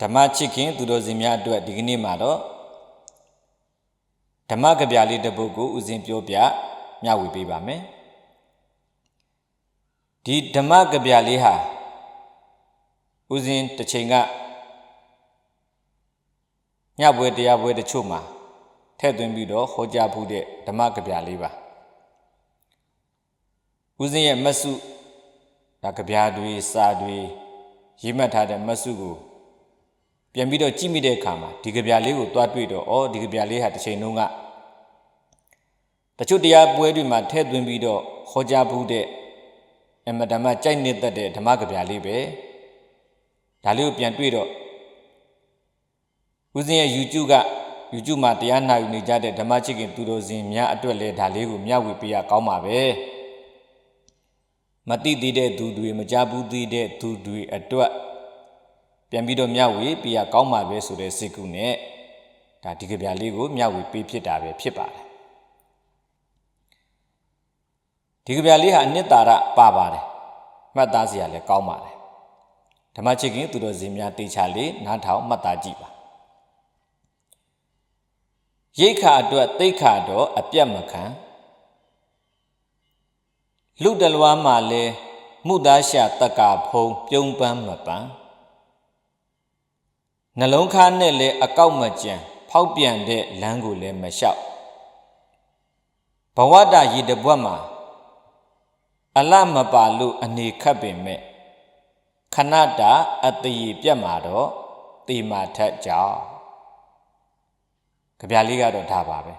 ဓမ္မချစ်ခင်သူတော်စင်များအတွက်ဒီကနေ့မှာတော့ဓမ္မကဗျာလေးတစ်ပုဒ်ကိုဦးဇင်းပြောပြမျှဝေပေးပါမယ်ဒီဓမ္မကဗျာလေးဟာဦးဇင်းတစ်ချိန်ကညပွဲတရားပွဲတချို့မှာထည့်သွင်းပြီးတော့ဟောကြားဖူးတဲ့ဓမ္မကဗျာလေးပါဦးဇင်းရဲ့မဆုဒါကဗျာတွေစာတွေရေးမှတ်ထားတဲ့မဆုကို ပြန်ပြီးတော့ကြည့်မိတဲ့အခါမှာဒီကြပြလေးကိုတွားတွေ့တော့ဩဒီကြပြလေးဟာတစ်ချိန်လုံးကတချို့တရားပွဲတွေမှာထည့်သွင်းပြီးတော့ဟောကြားဘူးတဲ့အမတမကြိုက်နေတတ်တဲ့ဓမ္မကြပြလေးပဲဒါလေးကိုပြန်တွေ့တော့ဦးဇင်းရဲ့ YouTube က YouTube မှာတရားနာယူနေကြတဲ့ဓမ္မချစ်ခင်သူတော်စင်များအတွက်လည်းဒါလေးကိုမျှဝေပေးရကောင်းပါပဲမတိသေးတဲ့သူတွေမကြဘူးသေးတဲ့သူတွေအတွက် ပြန်ပြီးတော့မျှဝေပြရကောင်းပါပဲဆိုတဲ့စိတ်ကူးနဲ့ဒါဒီကြပြလေးကိုမျှဝေပေးဖြစ်တာပဲဖြစ်ပါတယ်ဒီကြပြလေးဟာအနှစ်သာရပါပါတယ်မှတ်သားစရာလည်းကောင်းပါတယ်ဓမ္မချစ်ခင်သူတော်စင်များတေချာလေးနားထောင်မှတ်သားကြည့်ပါရိတ်ခါအတွက်တိတ်ခါတော့အပြတ်မခံလူတလွားမှလဲမှုသားရှာတက္ကာဖုံပြုံးပန်းမပန်း နှလုံးခါနဲ့လည်းအကောက်မကြံဖောက်ပြန်တဲ့လမ်းကိုလည်းမလျှောက်ဘဝတရည်တပွက်မှာအလမပါလို့အနေခတ်ပင်မဲ့ခဏတာအတည်ပြတ်မှာတော့တေမာထက်ကြောင်းကြပြလေးကတော့ဒါပါပဲ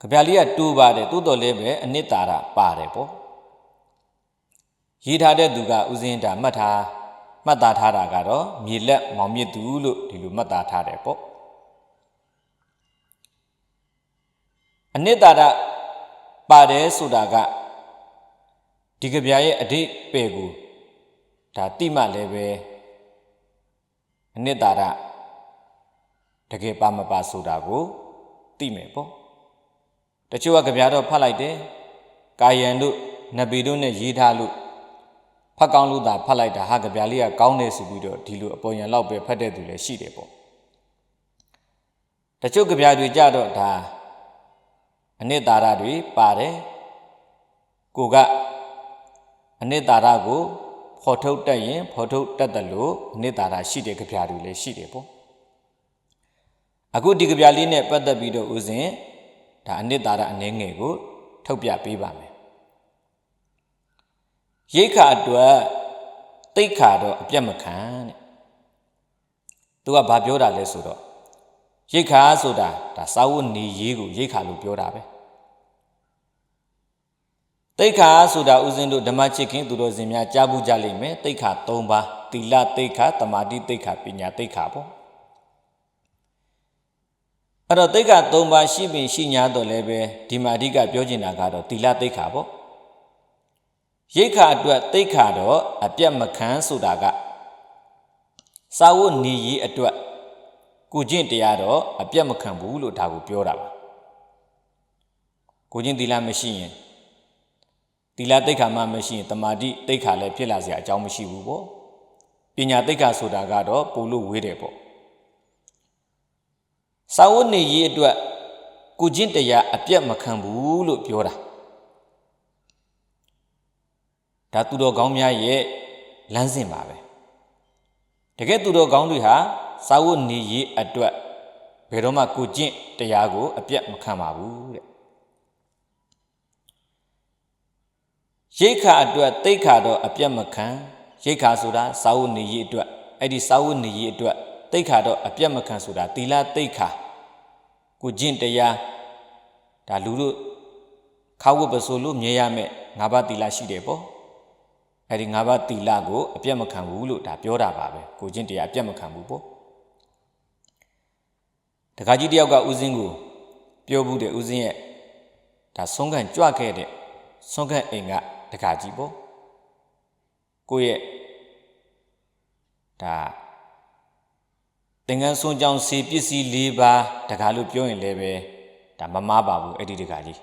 ကြပြလေးကတူပါတယ်တိုးတော်လေးပဲအနှစ်သာရပါတယ်ပေါ့ရေးထားတဲ့သူကဥစဉ်တာမှတ်ထား မှတ်သားထားတာကတော့မြေလက်မောင်မြင့်သူလို့ဒီလိုမှတ်သားထားတယ်ပေါ့အနှစ်သာရပါတယ်ဆိုတာကဒီကဗျာရဲ့အဓိပ္ပာယ်ကိုဒါတိမှလည်းပဲအနှစ်သာရတကယ်ပါမပါဆိုတာကိုသိမယ်ပေါ့တချို့ကကြပြတော့ဖတ်လိုက်တယ်ကာယံတို့နဗီတို့နဲ့ရေးထားလို့ ဖတ်ကောင်းလို့သာဖတ်လိုက်တာဟာကြပြလေးကကောင်းတယ်ဆိုပြီးတော့ဒီလိုအပေါ်ယံလောက်ပဲဖတ်တဲ့သူလည်းရှိတယ်ပေါ့တချို့ကြပြတွေကြတော့ဒါအနှစ်သာရတွေပါတယ်ကိုကအနှစ်သာရကိုဖော်ထုတ်တတ်ရင်ဖော်ထုတ်တတ်တယ်လို့အနှစ်သာရရှိတဲ့ကြပြတွေလည်းရှိတယ်ပေါ့အခုဒီကြပြလေးနဲ့ပတ်သက်ပြီးတော့ဦးဇင်ဒါအနှစ်သာရအနေငယ်ကိုထုတ်ပြပေးပါမယ် ရိတ်ခါအတွက်တိတ်ခါတော့အပြတ်မခံတဲ့သူကဘာပြောတာလဲဆိုတော့ရိတ်ခါဆိုတာဒါစာဝတ်နေရေးကိုရိတ်ခါလို့ပြောတာပဲတိတ်ခါဆိုတာဥစဉ်တို့ဓမ္မချစ်ခင်သူတော်စင်များကြားဘူးကြလိမ့်မယ်တိတ်ခါ၃ပါးသီလတိတ်ခါတမာတိတိတ်ခါပညာတိတ်ခါပေါ့အဲ့တော့တိတ်ခါ၃ပါးရှိပင်ရှိညာတော့လည်းပဲဒီမှာအဓိကပြောချင်တာကတော့သီလတိတ်ခါပေါ့ ရိတ်ခါအတွက်တိတ်ခါတော့အပြတ်မခံဆိုတာကစာဝတ်နေရေးအတွက်ကိုကျင့်တရားတော့အပြတ်မခံဘူးလို့ဒါကိုပြောတာပါကိုကျင့်သီလမရှိရင်သီလတိတ်ခါမှမရှိရင်တမာတိတိတ်ခါလည်းဖြစ်လာစရာအကြောင်းမရှိဘူးပေါ့ပညာတိတ်ခါဆိုတာကတော့ပို့လို့ဝေးတယ်ပေါ့စာဝတ်နေရေးအတွက်ကိုကျင့်တရားအပြတ်မခံဘူးလို့ပြောတာ ဒါသူတော်ကောင်းများရဲ့လမ်းစဉ်ပါပဲတကယ်သူတော်ကောင်းတွေဟာစာဝတ်နေရေးအတွက်ဘယ်တော့မှကိုကျင့်တရားကို အပြတ်မခံပါဘူးတဲ့ရိတ်ခါအတွက်တိတ်ခါတော့အပြတ်မခံရိတ်ခါဆိုတာစာဝတ်နေရေးအတွက်အဲ့ဒီစာဝတ်နေရေးအတွက်တိတ်ခါတော့အပြတ်မခံဆိုတာတီလာတိတ်ခါကိုကျင့်တရားဒါလူတို့ခါဝတ်ပစိုးလို့မြဲရမယ်ငါးပါးတီလာရှိတယ်ပေါ့ အဲ့ဒီငါးပါးတီလာကိုအပြတ်မခံဘူးလို့ဒါပြောတာပါပဲကိုချင်းတရားအပြတ်မခံဘူးပေါ့တခါကြီးတယောက်ကဦးစင်းကိုပြောဘူးတဲ့ဦးစင်းရဲ့ဒါဆုံးခံကြွခဲ့တဲ့ဆုံးခံအိမ်ကတခါကြီးပေါ့ကိုရဲ့ဒါသင်္ကန်းစွန်းကြောင်စီပစ္စည်း၄ပါးတခါလို့ပြောရင်လည်းပဲဒါမမားပါဘူးအဲ့ဒီတခါကြီး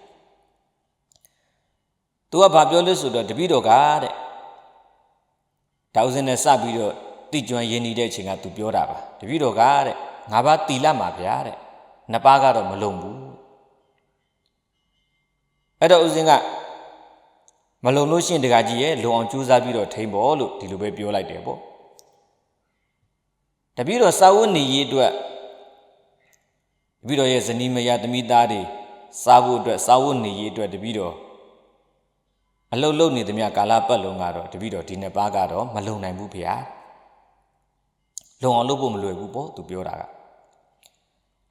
သူကဘာပြောလဲဆိုတော့တပည့်တော်ကတဲ့ ဒါဥစဉ်နဲ့စပြီးတော့တိကျွမ်းရင်းနေတဲ့အချိန်ကသူပြောတာပါတပည့်တော်ကတဲ့ငါးပါးတီလတ်မှာဗျာတဲ့နှစ်ပါးကတော့မလုံဘူးအဲ့တော့ဦးဇင်းကမလုံလို့ရှရင်တကကြီးရဲ့လုံအောင်ကြိုးစားပြီးတော့ထိမ့်ဖို့လို့ဒီလိုပဲပြောလိုက်တယ်ပေါ့တပည့်တော်စာဝတ်နေရေးအတွက်တပည့်တော်ရဲ့ဇနီးမယားသမီးသားတွေစားဖို့အတွက်စာဝတ်နေရေးအတွက်တပည့်တော် အလုတ်လုတ်နေသမျှကာလပတ်လုံးကတော့တပည့်တော်ဒီနှစ်ပါးကတော့မလုံနိုင်ဘူးဖေဟာလုံအောင်လုပ်ဖို့မလွယ်ဘူးပေါ့သူပြောတာက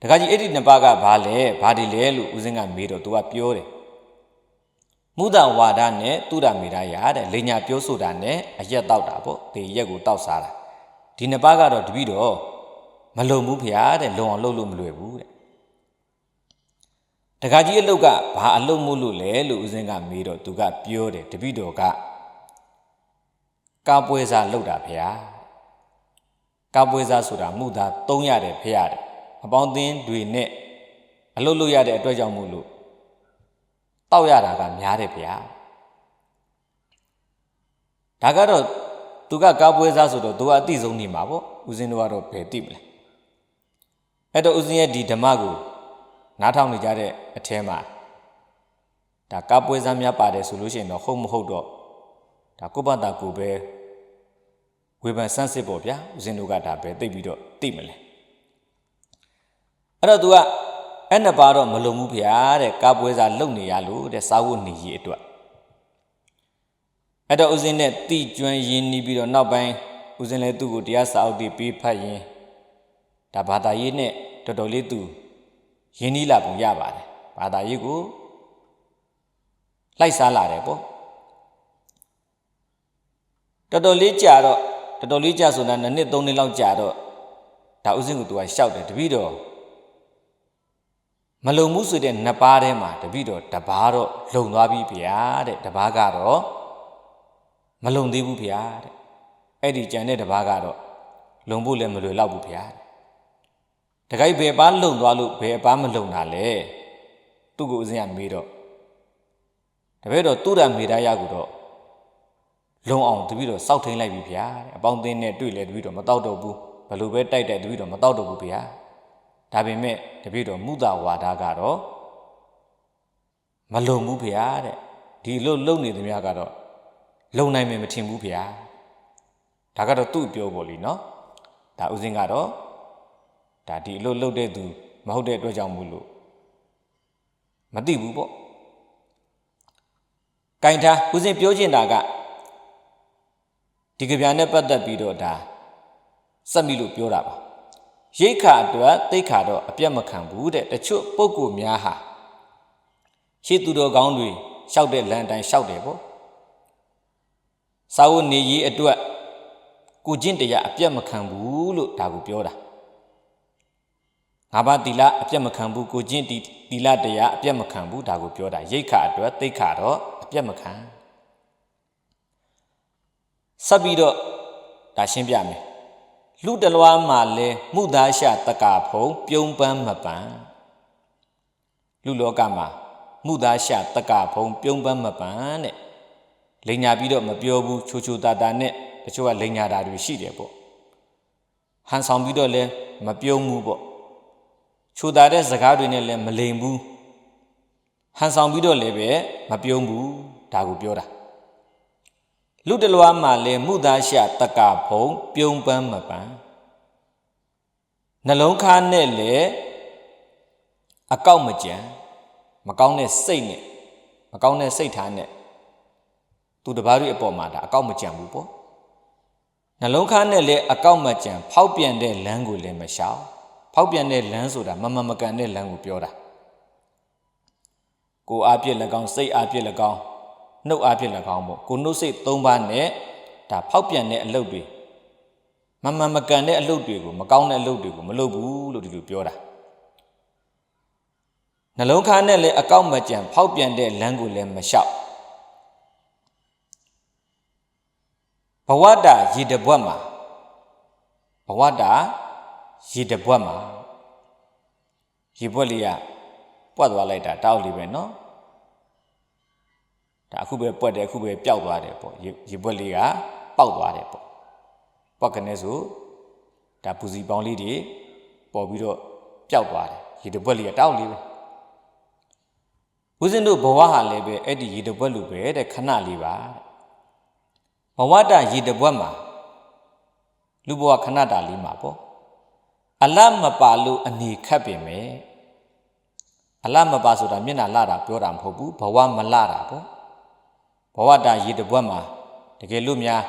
တခါကြီးအဲ့ဒီနှစ်ပါးကဘာလဲဘာဒီလဲလို့ဦးစင်းကမေးတော့သူကပြောတယ်မုဒ္ဒဝါဒနဲ့တုဒ္ဒမေရယတဲ့လိညာပြောဆိုတာနဲ့အရက်တောက်တာပေါ့ဒီရက်ကိုတောက်စားတာဒီနှစ်ပါးကတော့တပည့်တော်မလုံဘူးဖေဟာတဲ့လုံအောင်လုပ်လို့မလွယ်ဘူးတဲ့ တခါကြီးအလုတ်ကဘာအလုတ်မို့လို့လဲလို့ဦးစင်းကမေးတော့သူကပြောတယ်တပည့်တော်ကကာပွဲစားလောက်တာဖေဟာကာပွဲစားဆိုတာမှုသားသုံးရတယ်ဖေရတယ်အပေါင်းအသင်းတွေနဲ့အလုတ်လို့ရတဲ့အတွက်ကြောင့်မို့လို့တောက်ရတာကများတယ်ဗျာဒါကတော့သူကကားပွဲစားဆိုတော့သူကအတိဆုံးနေမှာပေါ့ဦးဇင်းတို့ကတော့ဘယ်သိမလဲအဲ့တော့ဦးဇင်းရဲ့ဒီဓမ္မကို နားထောင်နေကြတဲ့အထဲမှာဒါကားပွဲစားများပါတယ်ဆိုလို့ရှိရင်တော့ဟုတ်မဟုတ်တော့ဒါကိုပတ္တကိုပဲဝေဖန်ဆန်းစစ်ပေါ့ဗျာဦးဇင်းတို့ကဒါပဲသိပြီးတော့သိမလဲအဲ့တော့ तू ကအဲ့နှစ်ပါတော့မလုံဘူးဗျာတဲ့ကားပွဲစားလုံနေရလို့တဲ့စားဝတ်နေရေးအတွက်အဲ့တော့ဦးဇင်းနဲ့တိကျွမ်းရင်းနှီးပြီးတော့နောက်ပိုင်းဦးဇင်းလည်းသူ့ကိုတရားစာအုပ်တွေပေးဖတ်ရင်ဒါဘာသာရေးနဲ့တော်တော်လေးသူ ရင်းနှီးလာပုံရပါတယ်ဘာသာရေးကိုလိုက်စားလာတယ်ပေါ့တော်တော်လေးကြာတော့တော်တော်လေးကြာဆိုတာနှစ်နှစ်သုံးနှစ်လောက်ကြာတော့ဒါဥစဉ်ကသူကရှောက်တယ်တပည့်တော်မလုံမှုဆိုတဲ့နှစ်ပါးထဲမှာတပည့်တော်တပါးတော့လုံသွားပြီဗျာတဲ့တပါးကတော့မလုံသေးဘူးဗျာတဲ့အဲ့ဒီကြံတဲ့တပါးကတော့လုံဖို့လည်းမလွယ်တော့ဘူးဗျာတ ခိုက်ဘယ်ပါလုံသွားလို့ဘယ်ပါမလုံတာလဲသူ့ကိုအစဉ်ကမေးတော့တပည့်တော်သူ့ရမေတ္တာရကူတော့လုံအောင်တပည့်တော်စောက်ထိန်လိုက်ပြီဗျာတဲ့အပေါင်းအသင်းနဲ့တွေ့လဲတပည့်တော်မတောက်တော့ဘူးဘယ်လိုပဲတိုက်တိုက်တပည့်တော်မတောက်တော့ဘူးဗျာဒါပေမဲ့တပည့်တော်မုဒဝါဒကတော့မလုံဘူးဖေဟာတဲ့ဒီလိုလုံနေသမျှကတော့လုံနိုင်မယ်မထင်ဘူးဖေဟာဒါကတော့သူ့ပြောပေါ်လीနော်ဒါဥစဉ်ကတော့ ဒါဒီလိုလှုပ်တဲ့သူမဟုတ်တဲ့အတွက်ကြောင့်မို့လို့မသိဘူးပေါ့ကင်ထားဥစဉ်ပြောချင်တာကဒီကြပြနဲ့ပတ်သက်ပြီးတော့ဒါစက်မိလို့ပြောတာပါရိတ်ခါအတွက်တိတ်ခါတော့အပြတ်မခံဘူးတဲ့တချို့ပုံကိုများဟာရှေ့သူတော်ကောင်းတွေရှောက်တဲ့လမ်းတိုင်းရှောက်တယ်ပေါ့စာဝတ်နေရေးအတွက်ကိုကျင့်တရားအပြတ်မခံဘူးလို့ဒါကိုပြောတာ ငါးပါးတီလာအပြတ်မခံဘူးကိုကျင့်တီလာတရားအပြတ်မခံဘူးဒါကိုပြောတာရိတ်ခါအတွက်တိတ်ခါတော့အပြတ်မခံဆက်ပြီးတော့ဒါရှင်းပြမယ်လူတလွားမှာလဲမှုသားရှာတကာဖုံပြုံးပန်းမပန်းလူလောကမှာမှုသားရှာတကာဖုံပြုံးပန်းမပန်းတဲ့လိန်ညာပြီးတော့မပြောဘူးချိုချိုတာတာနဲ့တချို့ကလိန်ညာတာတွေရှိတယ်ပေါ့ဟန်ဆောင်ပြီးတော့လဲမပြုံးဘူးပေါ့ ချိုတာတဲ့စကားတွေနဲ့လည်းမလိန်ဘူးဟန်ဆောင်ပြီးတော့လည်းပဲမပြုံးဘူးဒါကိုပြောတာလူတလွားမှာလဲမှုသားရှာတက္ကဖုံပြုံးပန်းမပန်းနှလုံးခါနဲ့လေအကောက်မကြံမကောင်းတဲ့စိတ်နဲ့မကောင်းတဲ့စိတ်ထားနဲ့သူတပားတွေအပေါ်မှာဒါအကောက်မကြံဘူးပေါ့နှလုံးခါနဲ့လေအကောက်မကြံဖောက်ပြန်တဲ့လမ်းကိုလည်းမရှောင် ဖောက်ပြန်တဲ့လမ်းဆိုတာမမမကန်တဲ့လမ်းကိုပြောတာကိုအားပြည့်၎င်းစိတ်အားပြည့်၎င်းနှုတ်အားဖြင့်၎င်းပေါ့ကိုနှုတ်စိတ်၃ပါးနဲ့ဒါဖောက်ပြန်တဲ့အလုပ်တွေမမှန်မကန်တဲ့အလုပ်တွေကိုမကောင်းတဲ့အလုပ်တွေကိုမလုပ်ဘူးလို့ဒီလိုပြောတာနှလုံးခါနဲ့လည်းအကောက်မကြံဖောက်ပြန်တဲ့လမ်းကိုလည်းမလျှောက်ဘဝတာရေတပွက်မှာဘဝတာ ရေတပွက်မှာရေပွက်လေးကပွက်သွားလိုက်တာတောက်လေးပဲနော်ဒါအခုပဲပွက်တယ်အခုပဲပျောက်သွားတယ်ပေါ့ရေပွက်လေးကပေါက်သွားတယ်ပေါ့ပွက်ကနေဆိုဒါပူစီပေါင်းလေးတွေပေါ်ပြီးတော့ပျောက်သွားတယ်ရေတပွက်လေးကတောက်လေးပဲဦးဇင်းတို့ဘဝဟာလည်းပဲအဲ့ဒီရေတပွက်လိုပဲတဲ့ခဏလေးပါဘဝတရေတပွက်မှာလူဘဝခဏတာလေးမှာပေါ့ အလတ်မပါလို့အနေခတ်ပင်ပဲအလတ်မပါဆိုတာမျက်နှာလာတာပြောတာမဟုတ်ဘူးဘဝမလာတာပေါ့ဘဝတာရေတပွက်မှာတကယ်လို့များ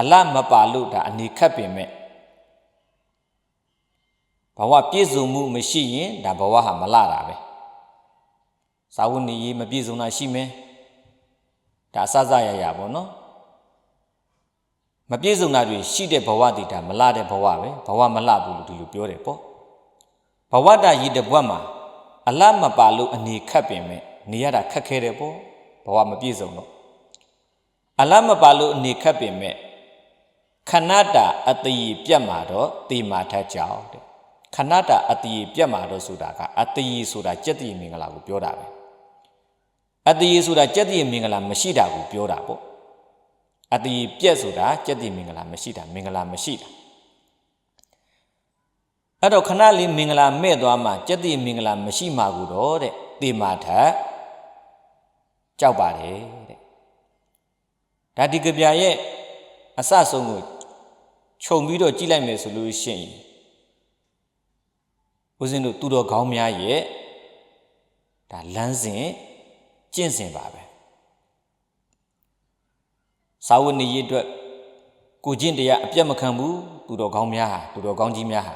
အလတ်မပါလို့ဒါအနေခတ်ပင်မဲ့ဘဝပြည့်စုံမှုမရှိရင်ဒါဘဝဟာမလာတာပဲစာဝတ်နေရေးမပြည့်စုံတာရှိမယ်ဒါအစစရရပေါ့နော် မပြည့်စုံတာတွေရှိတဲ့ဘဝတည်တာမလာတဲ့ဘဝပဲဘဝမလာဘူးလို့ဒီလိုပြောတယ်ပေါ့ဘဝတာရည်တဘွက်မှာအလတ်မပါလို့အနေခတ်ပင်မဲ့နေရတာခက်ခဲတယ်ပေါ့ဘဝမပြည့်စုံတော့အလတ်မပါလို့အနေခတ်ပင်မဲ့ခဏတာအတည်ပြတ်မှာတော့တေမာထက်ကြောက်တဲ့ခဏတာအတည်ပြတ်မှာတော့ဆိုတာကအတည်ဆိုတာကြက်တည်မင်္ဂလာကိုပြောတာပဲအတည်ဆိုတာကြက်တည်မင်္ဂလာမရှိတာကိုပြောတာပေါ့ အတည်ပြက်ဆိုတာကြက်တည်မင်္ဂလာမရှိတာမင်္ဂလာမရှိတာအဲ့တော့ခဏလေးမင်္ဂလာမဲ့သွားမှကြက်တည်မင်္ဂလာမရှိမှကိုတော့တဲ့တေမာထက်ကြောက်ပါတယ်တဲ့ဒါဒီကပြရဲ့အစဆုံးကိုခြုံပြီးတော့ကြည့်လိုက်မယ်ဆိုလို့ရှိရင်ဦးဇင်းတို့သူတော်ကောင်းများရဲ့ဒါလမ်းစဉ်ကျင့်စဉ်ပါပဲ စာဝတ်နေရေးအတွက်ကိုကျင့်တရားအပြတ်မခံဘူးသူတော်ကောင်းများဟာသူတော်ကောင်းကြီးများဟာ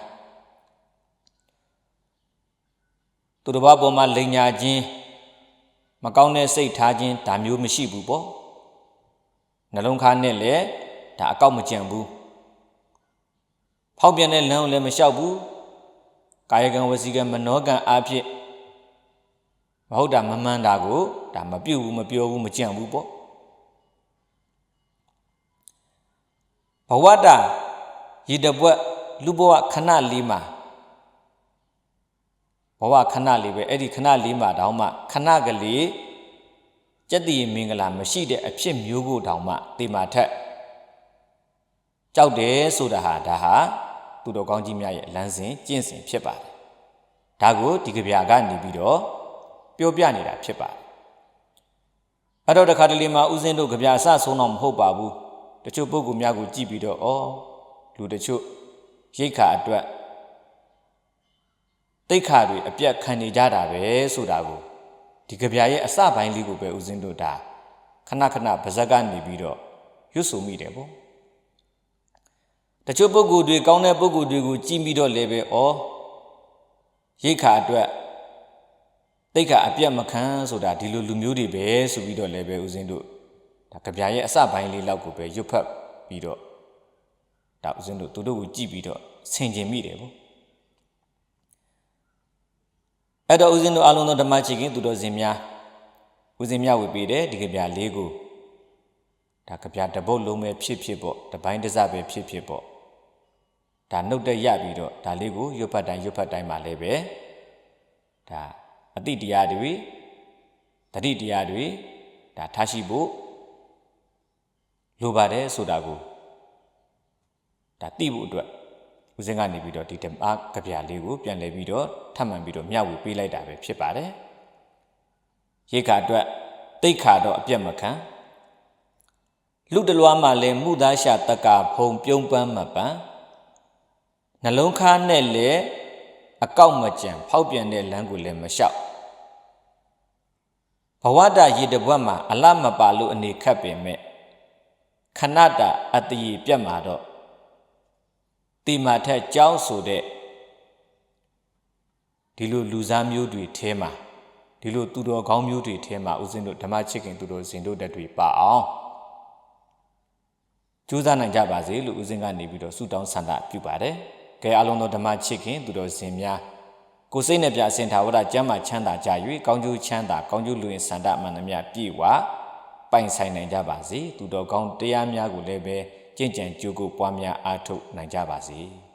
သူတော်ဘာပေါ်မှာလိန်ညာခြင်းမကောင်းတဲ့စိတ်ထားခြင်းဒါမျိုးမရှိဘူးပေါ့နှလုံးခါနဲ့လည်းဒါအကောက်မကြံဘူးဖောက်ပြန်တဲ့လမ်းကိုလည်းမလျှောက်ဘူးကာယကံဝစီကံမနောကံအဖြစ်မဟုတ်တာမမှန်တာကိုဒါမပြုတ်ဘူးမပြောဘူးမကြံဘူးပေါ့ ဘဝတာရည်တပွက်လူဘဝခဏလေးမှာဘဝခဏလေးပဲအဲ့ဒီခဏလေးမှာတောင်မှခဏကလေးကြက်တည်မင်္ဂလာမရှိတဲ့အဖြစ်မျိုးကိုတောင်မှတေမာထက်ကြောက်တယ်ဆိုတာဟာဒါဟာသူတော်ကောင်းကြီးများရဲ့လမ်းစဉ်ကျင့်စဉ်ဖြစ်ပါတယ်ဒါကိုဒီကြပြကနေပြီးတော့ပြောပြနေတာဖြစ်ပါတယ်အဲ့တော့တခါတလေမှာဥစဉ်တို့ကြပြအစဆုံးတော့မဟုတ်ပါဘူး တချို့ပုဂ္ဂိုလ်များကိုကြည့်ပြီးတော့ဩလူတချို့ရိတ်ခါအတွက်တိတ်ခါတွေအပြတ်ခံနေကြတာပဲဆိုတာကိုဒီကြပြရဲ့အစပိုင်းလေးကိုပဲဥစဉ်တို့ဒါခဏခဏဗဇက်ကနေပြီးတော့ရွတ်ဆိုမိတယ်ပေါ့တချို့ပုဂ္ဂိုလ်တွေကောင်းတဲ့ပုဂ္ဂိုလ်တွေကိုကြည့်ပြီးတော့လည်းပဲဩရိတ်ခါအတွက်တိတ်ခါအပြတ်မခံဆိုတာဒီလိုလူမျိုးတွေပဲဆိုပြီးတော့လည်းပဲဦးဇင်းတို့ ဒါကြပြရဲ့အစပိုင်းလေးလောက်ကိုပဲရွတ်ဖတ်ပြီးတော့ဒါဦးဇင်းတို့သူတို့ကိုကြည့်ပြီးတော့ဆင်ခြင်မိတယ်ပေါ့အဲ့တော့ဦးဇင်းတို့အလုံးသောဓမ္မချီခင်သူတော်စင်များဦးဇင်းများဝေပေးတယ်ဒီကြပြလေးကိုဒါကြပြတပုတ်လုံးပဲဖြစ်ဖြစ်ပေါ့တပိုင်းတစပဲဖြစ်ဖြစ်ပေါ့ဒါနှုတ်တက်ရပြီးတော့ဒါလေးကိုရွတ်ဖတ်တိုင်းရွတ်ဖတ်တိုင်းမှာလည်းပဲဒါအတိတရားတွေတတိတရားတွေဒါထားရှိဖို့ လိုပါတယ်ဆိုတာကိုဒါသိဖို့အတွက်ဦးစင်းကနေပြီးတော့ဒီဓမ္မကဗျာလေးကိုပြန်လည်ပြီးတော့ထပ်မံပြီးတော့မျှဝေပေးလိုက်တာပဲဖြစ်ပါတယ်ရိတ်ခါအတွက်တိတ်ခါတော့အပြတ်မခံလူတလွားမှလည်းမှုသားရှာတက္ကာဖုံပြုံးပန်းမပန်းနှလုံးခါနဲ့လည်းအကောက်မကြံဖောက်ပြန်တဲ့လမ်းကိုလည်းမလျှောက်ဘဝတရေတပွက်မှာအလမပါလို့အနေခတ်ပင်မဲ့ ခဏတာအတည်ပြတ်မှာတော့တိမာထက်ကြောင်းဆိုတဲ့ဒီလိုလူစားမျိုးတွေထဲမှာဒီလိုသူတော်ကောင်းမျိုးတွေထဲမှာဦးဇင်းတို့ဓမ္မချစ်ခင်သူတော်စင်တို့တက်တွေပါအောင်ကြိုးစားနိုင်ကြပါစေလို့ဦးဇင်းကနေပြီးတော့ဆုတောင်းဆန္ဒပြုပါတယ်။ကဲအလုံးသောဓမ္မချစ်ခင်သူတော်စင်များကိုစိတ်နဲ့ပြအစင်ထာဝရကျမ်းမာချမ်းသာကြ၍ကောင်းကျိုးချမ်းသာကောင်းကျိုးလူရင်ဆန္ဒမှန်သမျှပြည့်ဝ ပိုင်ဆိုင်နိုင်ကြပါစေ။သူတော်ကောင်းတရားများကိုလည်းပဲကြင်ကြံကြိုးကိုပွားများအားထုတ်နိုင်ကြပါစေ။